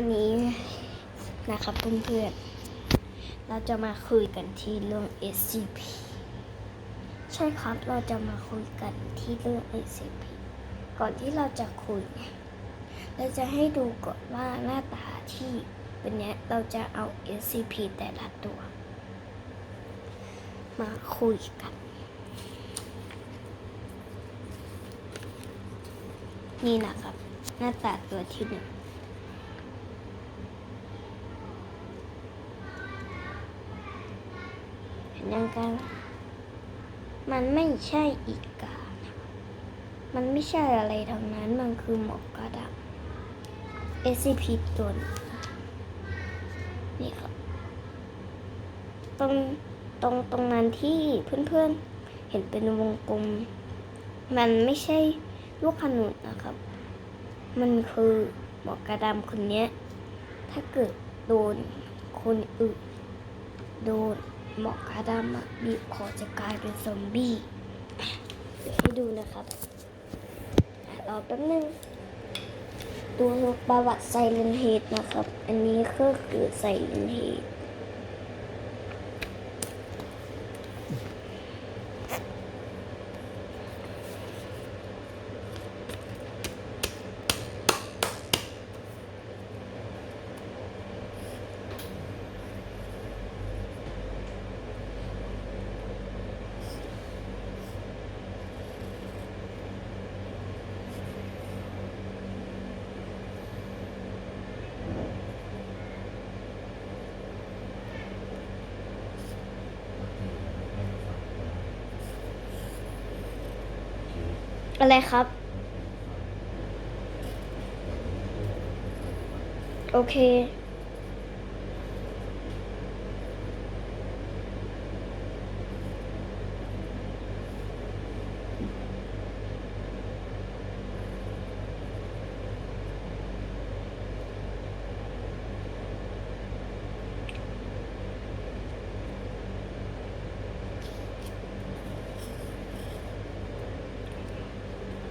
วันนี้นะครับเพื่อนๆ เราจะมาคุยกันที่เรื่อง SCP ใช่ครับ เราจะมาคุยกันที่เรื่อง SCP ก่อนที่เราจะคุยเนี่ยเราจะให้ดูก่อนว่าหน้าตาที่เป็นเนี้ยเราจะเอา SCP แต่ละตัว มาคุยกัน นี่นะครับ หน้าตาตัวที่หนึ่ง นังกันมันไม่ใช่อีกา มันไม่ใช่อะไรทั้งนั้น มันคือหมอกกระดับ SCP ตัวนี้นี่ครับ ตรงตรงตรงนั้นที่เพื่อนๆ เห็นเป็นวงกลม มันไม่ใช่ลูกขนุนนะครับ มันคือหมอกกระดำคนเนี้ยถ้าเกิดโดนคนอื่น โดน หมอกกระดามาบีบคอจะกลายเป็นซอมบี้เดี๋ยวให้ดูนะครับรอแป๊บนึงตัวประวัติไซเลนเฮดนะครับ อันนี้ก็คือไซเลนเฮด อะไรครับ โอเค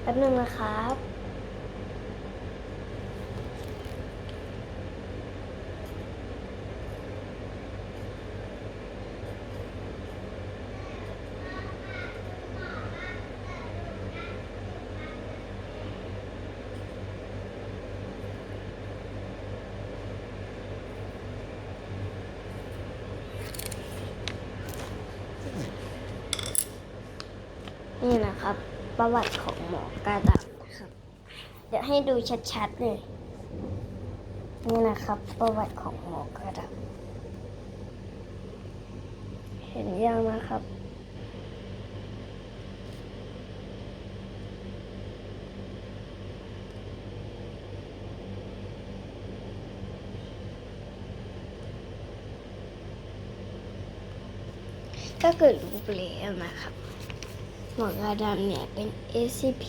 ป๊บนึงนะครับ นี่นะครับ ประวัติของหมอกาดำนะครับ เดี๋ยวให้ดูชัดๆเลยนี่นะครับ ประวัติของหมอกาดำเห็นยังนะครับก็เกิดรูปแล้วนะครับ หมอกระดำเนี่ยเป็น SCP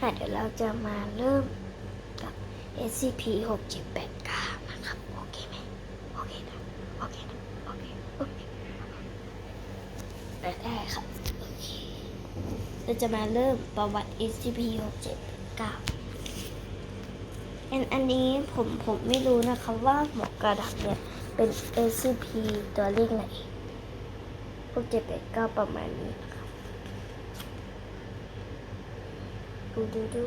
อะเดี๋ยวเราจะมาเริ่มกับ SCP 6 7 8 9นะครับ โอเคไหมโอเคนะ โอเคนะ โอเค โอเคได้ได้ครับ โอเค เราจะมาเริ่มประวัติ SCP 6 7 9อันอันนี้ผมผมไม่รู้นะคะว่าหมอกกระดับเนี่ยเป็น SCP ตัวเลขไหน พวกเจ็ดแปดเก้าประมาณนี้นะครับดูดูดู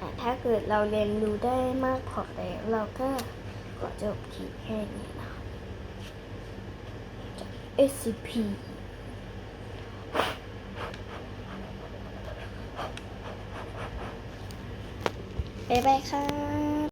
อะถ้าเกิดเราเรียนรู้ได้มากพอแล้วเราก็ขอจบคลิปแค่นี้นะจาก SCP บ๊ายบายครับ